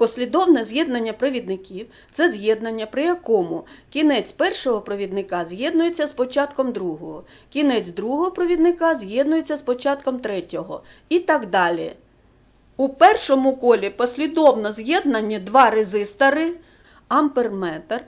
Послідовне з'єднання провідників це з'єднання, при якому кінець першого провідника з'єднується з початком другого, кінець другого провідника з'єднується з початком третього і так далі. У першому колі послідовно з'єднані два резистори, амперметр,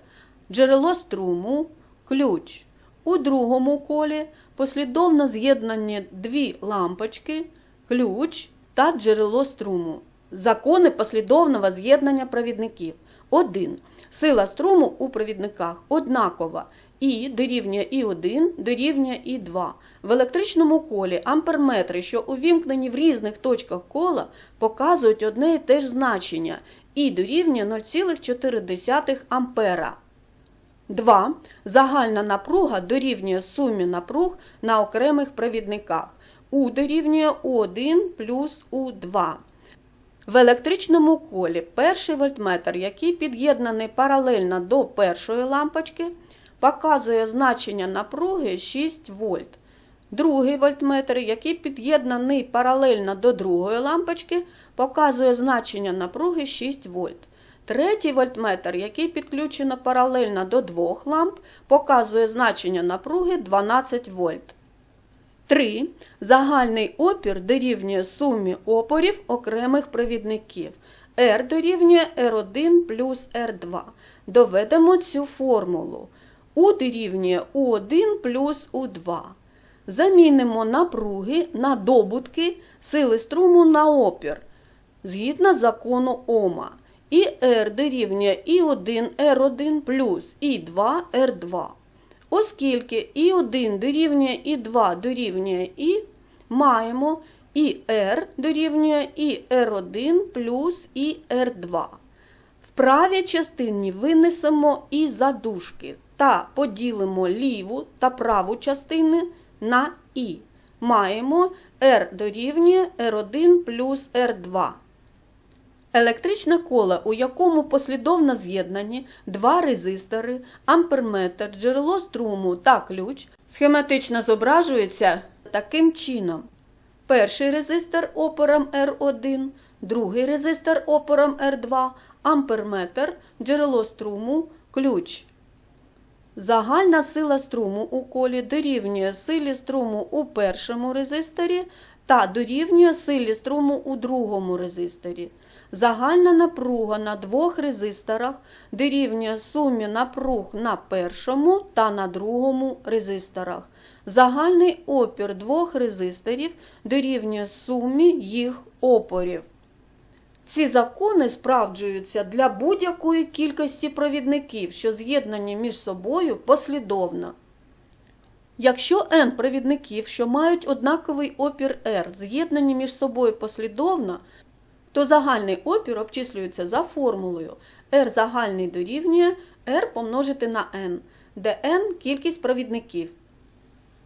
джерело струму, ключ. У другому колі послідовно з'єднані дві лампочки, ключ та джерело струму. Закони послідовного з'єднання провідників. 1. Сила струму у провідниках однакова. І дорівнює І1 дорівнює І2. В електричному колі амперметри, що увімкнені в різних точках кола, показують одне і те ж значення І дорівнює 0,4 ампера. 2. Загальна напруга дорівнює сумі напруг на окремих провідниках. У дорівнює У1 плюс У2. В електричному колі перший вольтметр, який під'єднаний паралельно до першої лампочки, показує значення напруги 6 вольт. Другий вольтметр, який під'єднаний паралельно до другої лампочки, показує значення напруги 6 вольт. Третій вольтметр, який підключено паралельно до двох ламп, показує значення напруги 12 вольт. 3. Загальний опір дорівнює сумі опорів окремих провідників. R дорівнює R1 плюс R2. Доведемо цю формулу. U дорівнює U1 плюс U2. Замінимо напруги на добутки сили струму на опір згідно закону Ома. І R дорівнює І1 R1 плюс І2 R2. Оскільки І1 дорівнює І2 дорівнює І, маємо і R дорівнює і R1 плюс і R2. В правій частині винесемо і задушки та поділимо ліву та праву частини на І. Маємо R дорівнює R1 плюс R2. Електричне коло, у якому послідовно з'єднані два резистори, амперметр, джерело струму та ключ, схематично зображується таким чином. Перший резистор опором R1, другий резистор опором R2, амперметр, джерело струму, ключ. Загальна сила струму у колі дорівнює силі струму у першому резисторі та дорівнює силі струму у другому резисторі. Загальна напруга на двох резисторах дорівнює сумі напруг на першому та на другому резисторах. Загальний опір двох резисторів дорівнює сумі їх опорів. Ці закони справджуються для будь-якої кількості провідників, що з'єднані між собою послідовно. Якщо n провідників, що мають однаковий опір R, з'єднані між собою послідовно, то загальний опір обчислюється за формулою R загальний дорівнює R помножити на n, де n – кількість провідників.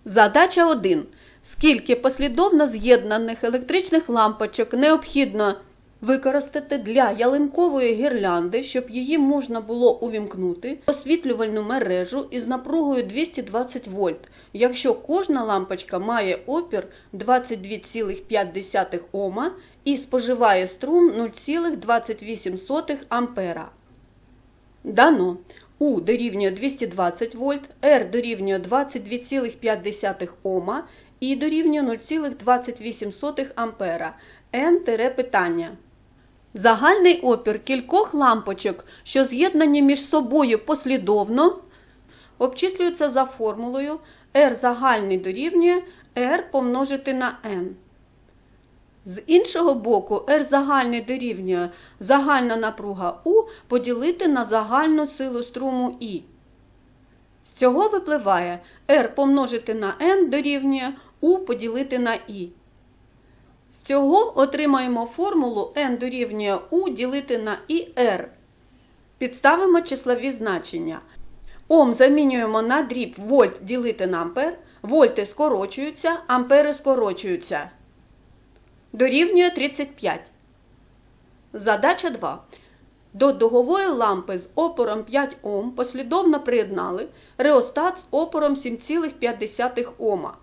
Задача 1. Скільки послідовно з'єднаних електричних лампочок необхідно використати для ялинкової гірлянди, щоб її можна було увімкнути освітлювальну мережу із напругою 220 вольт, якщо кожна лампочка має опір 22,5 Ома і споживає струм 0,28 ампера. Дано У дорівнює 220 вольт, R дорівнює 22,5 Ома і дорівнює 0,28 ампера. N – питання. Загальний опір кількох лампочок, що з'єднані між собою послідовно, обчислюється за формулою R загальний дорівнює R помножити на N. З іншого боку, R загальний дорівнює загальна напруга У поділити на загальну силу струму І. З цього випливає R помножити на N дорівнює У поділити на І. З цього отримаємо формулу n дорівнює U ділити на IR. Підставимо числові значення. Ом замінюємо на дріб вольт ділити на ампер. Вольти скорочуються, ампери скорочуються. Дорівнює 35. Задача 2. До дугової лампи з опором 5 Ом послідовно приєднали реостат з опором 7,5 Ома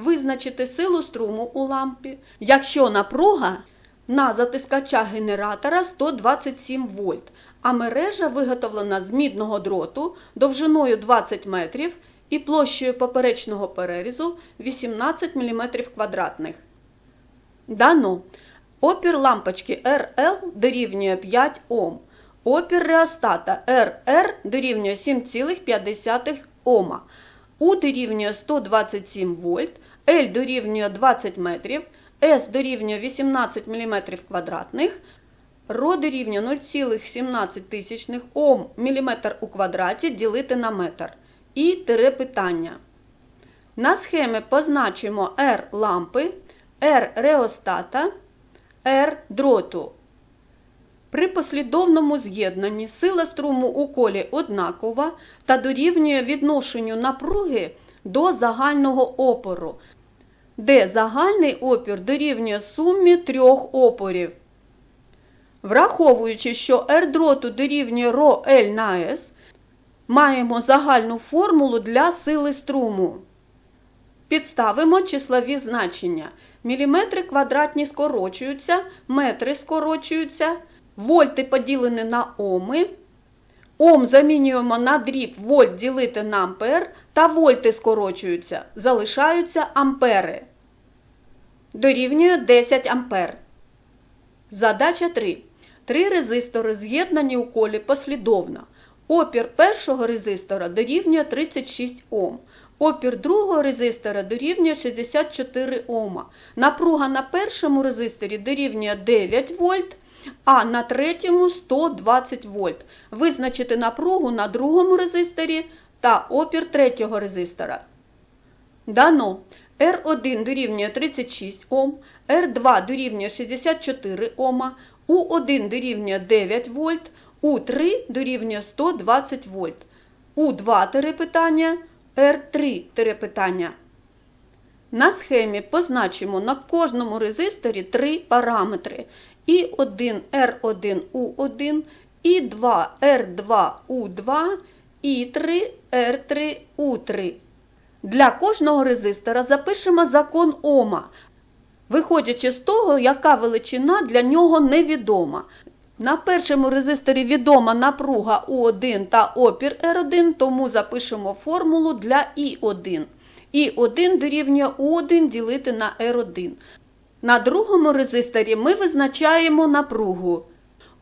визначити силу струму у лампі, якщо напруга на затискача генератора 127 вольт, а мережа виготовлена з мідного дроту довжиною 20 метрів і площею поперечного перерізу 18 мм квадратних. Дано. Опір лампочки RL дорівнює 5 Ом. Опір реостата RR дорівнює 7,5 Ома. У дорівнює 127 вольт, L дорівнює 20 метрів, S дорівнює 18 мм квадратних, Ро дорівнює 0,17 Ом міліметр у квадраті ділити на метр. І тире питання. На схемі позначимо R лампи, R реостата, R дроту. При послідовному з'єднанні сила струму у колі однакова та дорівнює відношенню напруги до загального опору, де загальний опір дорівнює сумі трьох опорів. Враховуючи, що R дроту дорівнює ρ L на S, маємо загальну формулу для сили струму. Підставимо числові значення. Міліметри квадратні скорочуються, метри скорочуються, вольти поділені на оми. Ом замінюємо на дріб вольт ділити на ампер та вольти скорочуються, залишаються ампери. Дорівнює 10 ампер. Задача 3. Три резистори з'єднані у колі послідовно. Опір першого резистора дорівнює 36 Ом. Опір другого резистора дорівнює 64 Ома. Напруга на першому резисторі дорівнює 9 вольт, а на третьому 120 вольт. Визначити напругу на другому резисторі та опір третього резистора. Дано. R1 дорівнює 36 Ом, R2 дорівнює 64 Ома, У1 дорівнює 9 вольт, У3 дорівнює 120 вольт. У2 тире питання, R3 тире питання. На схемі позначимо на кожному резисторі три параметри. І1 R1 U1, І2 R2 U2, І3 R3 U3. Для кожного резистора запишемо закон Ома, виходячи з того, яка величина для нього невідома. На першому резисторі відома напруга У1 та опір R1, тому запишемо формулу для І1. І1 дорівнює У1 ділити на R1. На другому резисторі ми визначаємо напругу.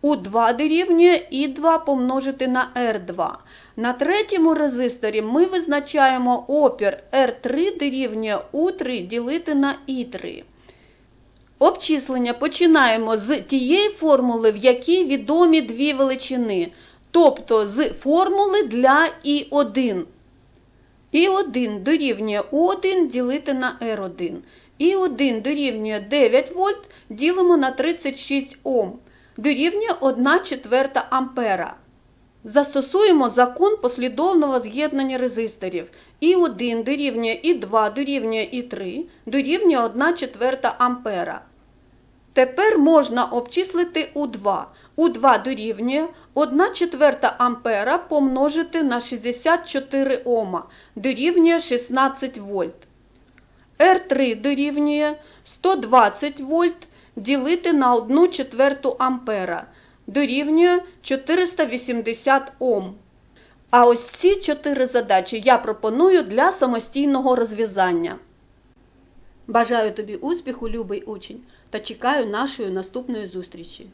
У2 дорівнює І2 помножити на R2. На третьому резисторі ми визначаємо опір R3 дорівнює У3 ділити на І3. Обчислення починаємо з тієї формули, в якій відомі дві величини, тобто з формули для І1. І1 дорівнює У1 ділити на R1. І1 дорівнює 9 вольт, ділимо на 36 Ом. Дорівнює 1 четверта ампера. Застосуємо закон послідовного з'єднання резисторів. І1 дорівнює І2 дорівнює І3 дорівнює 1 четверта ампера. Тепер можна обчислити У2. У2 дорівнює 1 четверта ампера помножити на 64 Ома дорівнює 16 вольт. R3 дорівнює 120 вольт ділити на 1 четверту ампера дорівнює 480 Ом. А ось ці чотири задачі я пропоную для самостійного розв'язання. Бажаю тобі успіху, любий учень, та чекаю нашої наступної зустрічі.